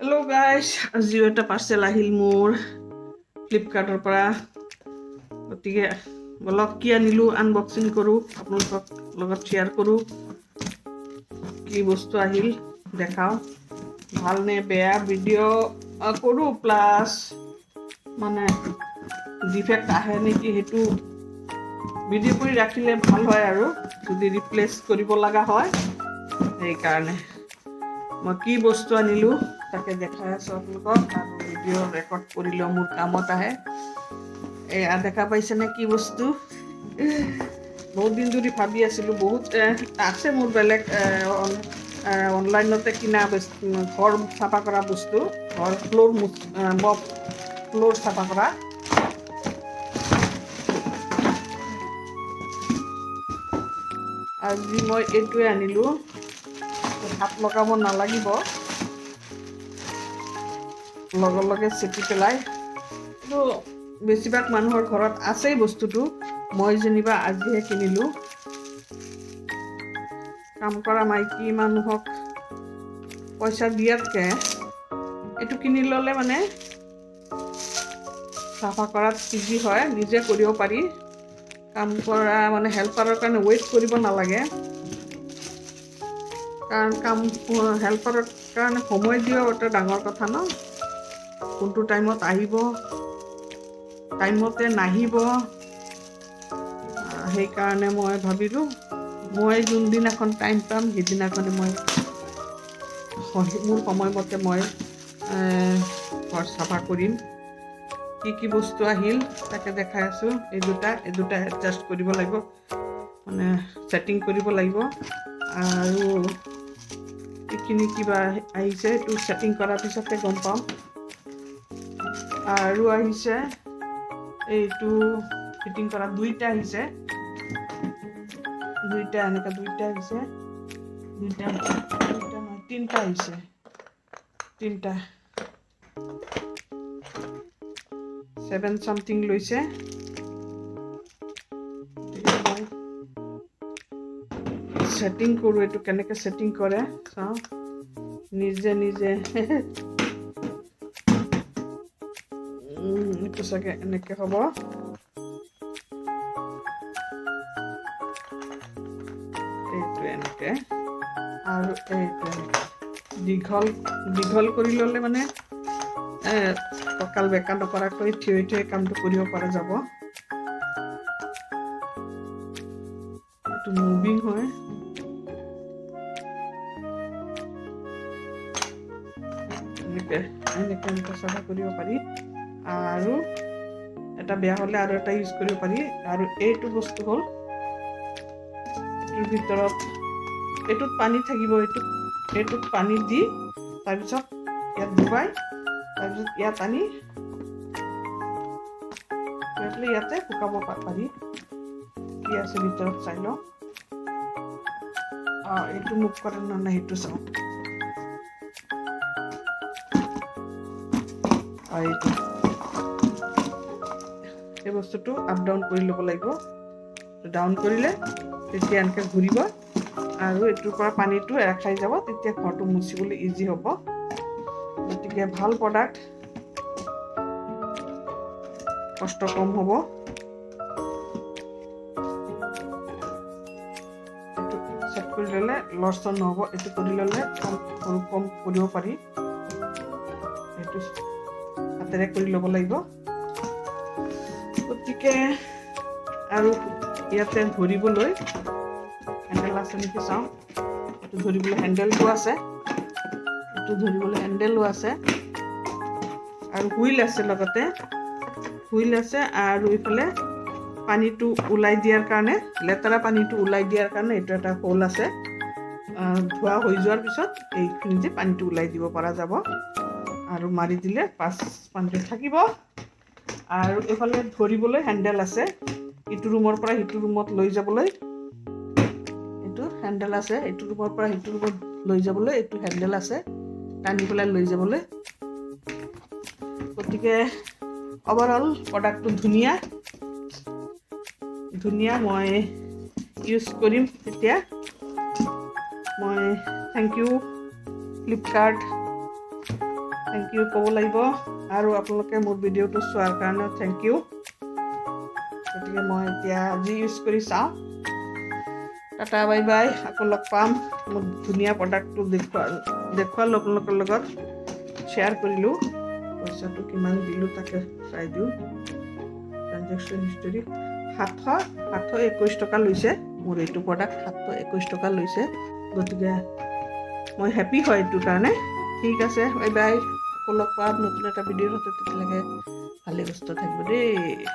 Hello' guys আজিও এটা parcel Ahil মোৰ ফ্লিপকাৰ্টৰ পৰা। গতিকে বলক কি আনিলোঁ আনবক্সিং কৰোঁ, আপোনালোকক লগত শ্বেয়াৰ কৰোঁ। কি বস্তু আহিল, দেখাওঁ। ভালো নে বেয়া ভিডিঅ' কৰোঁ প্লাছ মানে ডিফেক্ট আহে নেকি সেইটো ভিডিঅ' কৰি ৰাখিলে ভালো হয় আৰু, যদি ৰিপ্লেচ কৰিব লগা হয়, সেইকাৰণে। মই কি বস্তু আনিলোঁ তাকে দেখাই আছোঁ আপোনালোকক। আৰু ভিডিঅ' ৰেকৰ্ড কৰিলেও মোৰ কামত আহে। এয়া দেখা পাইছেনে কি বস্তু? বহুত দিন ধৰি ভাবি আছিলোঁ, বহুত আছে মোৰ বেলেগ অন- অনলাইনতে কিনা ঘৰ চাফা কৰা বস্তু, ঘৰ ফ্ল'ৰ মপ ফ্ল'ৰ চাফা কৰা। আজি মই এইটোৱে আনিলোঁ। হাত লগাব নালাগিব। লগে লগে চেপি পেলাই। কিন্তু বেছিভাগ মানুহৰ ঘৰত আছেই বস্তুটো। মই যেনিবা আজিহে কিনিলোঁ। কাম কৰা মাইকী মানুহক পইচা দিয়াতকৈ এইটো কিনি ল'লে মানে চাফা কৰাত ইজি হয়, নিজে কৰিব পাৰি। কাম কৰা মানে হেল্পাৰৰ কাৰণে ৱেইট কৰিব নালাগে। কাৰণ কাম হেল্পাৰৰ কাৰণে সময় দিয়াও এটা ডাঙৰ কথা ন? কোনটো টাইমত আহিব? টাইমতে নাহিব? সেইকাৰণে মই ভাবিলোঁ, মই যোনদিনাখন টাইম পাম, সেইদিনাখনে মই মোৰ সময়মতে মই ঘৰ চাফা কৰিম। কি কি বস্তু আহিল, তাকে দেখাই আছোঁ। এই দুটা এই দুটা এডজাষ্ট কৰিব লাগিব। মানে ছেটিং কৰিব লাগিব। আৰু এইখিনি কিবা আহিছে, এইটো ছেটিং কৰাৰ পিছতে গম পাম। আৰু আহিছে, এইটো ফিটিং কৰা দুইটা আহিছে। দুইটা, এনেকুৱা দুইটা আহিছে। দুইটা দুইটা নহয়, তিনিটা আহিছে। তিনিটা। ছেভেন চামথিং লৈছে। ছেটিং কৰোঁ, এইটো কেনেকৈ ছেটিং কৰে, চাওঁ। নিজে নিজে। এইটো চাগে এনেকৈ হ'ব। এইটো এনেকৈ। আৰু এইটো দীঘল দীঘল কৰি ল'লে মানে কঁকাল বেকা নকৰাকৈ থিয় থিয় কামটো কৰিব পৰা যাব। এইটো মুভিং হয়। এনেকে এনেকে এনেকে চাফা কৰিব পাৰি। আৰু এটা বেয়া হ'লে আৰু এটা ইউজ কৰিব পাৰি। আৰু এইটো বস্তু হ'ল, এইটোৰ ভিতৰত এইটোত পানী থাকিব, এইটোত এইটোত পানী দি তাৰপিছত ইয়াত ডুবাই, তাৰপিছত ইয়াত আনি ইয়াতে শুকাব পাৰি। কি আছে ভিতৰত চাই লওঁ। অঁ এইটো মুখ কৰে নাই, সেইটো চাওঁ। অঁ এইটো এই বস্তুটো আপ ডাউন কৰি ল'ব লাগিব। ডাউন কৰিলে তেতিয়া এনেকৈ ঘূৰিব। আৰু এইটোৰ পৰা পানীটো এৰা খাই যাব, তেতিয়া ঘৰটো মুচিবলৈ ইজি হ'ব। গতিকে ভালো প্ৰডাক্ট কষ্ট কম হ'ব। চেট কৰি ল'লে লৰচৰ নহ'ব, এইটো কৰি ল'লে কম কম কৰিব পাৰি। এইটো হাতেৰে কৰি ল'ব লাগিব। গতিকে আৰু ইয়াতে ধৰিবলৈ হেণ্ডেল আছে নেকি চাওঁ। এইটো ধৰিবলৈ হেণ্ডেলটো আছে। এইটো ধৰিবলৈ হেণ্ডেলো আছে। আৰু হুইল আছে লগতে। হুইল আছে আৰু ইফালে পানীটো ওলাই দিয়াৰ কাৰণে, লেতেৰা পানীটো ওলাই দিয়াৰ কাৰণে এইটো এটা হোল আছে। ধোৱা হৈ যোৱাৰ পিছত এইখিনিতে পানীটো ওলাই দিব পৰা যাব। আৰু মাৰি দিলে পাঁচ পানীটো থাকিব। আৰু এইফালে ধৰিবলৈ হেণ্ডেল আছে। ইটো ৰুমৰ পৰা সিটো ৰুমত লৈ যাবলৈ। এইটো হেণ্ডেল আছে। এইটো ৰুমৰ পৰা সিটো ৰুমত লৈ যাবলৈ এইটো হেণ্ডেল আছে। টানি পেলাই লৈ যাবলৈ। গতিকে অভাৰঅল প্ৰডাক্টটো ধুনীয়া। ধুনীয়া মই ইউজ কৰিম তেতিয়া। মই thank you Flipkart thank you ক'ব লাগিব। আৰু আপোনালোকে মোৰ ভিডিঅ'টো চোৱাৰ কাৰণে থেংক ইউ গতিকে মই এতিয়া আজি ইউজ কৰি চাওঁ। টাটা বাই বাই আকৌ লগ পাম। মোৰ ধুনীয়া প্ৰডাক্টটো দেখুৱা, দেখুৱালোঁ আপোনালোকৰ লগত। শ্বেয়াৰ কৰিলোঁ। পইচাটো কিমান দিলোঁ তাকে চাই দিওঁ। ট্ৰানজেকশ্যন হিষ্টৰী সাতশ সাতশ একৈছ টকা লৈছে মোৰ এইটো প্ৰডাক্ট সাতশ একৈছ টকা লৈছে। গতিকে মই হেপী হয় এইটোৰ কাৰণে। ঠিক আছে বাই বাই আকৌ লগ নতুন এটা ভিডিওর সৈতে তেতিয়ালৈকে ভালে সুস্থ থাকিব দেই।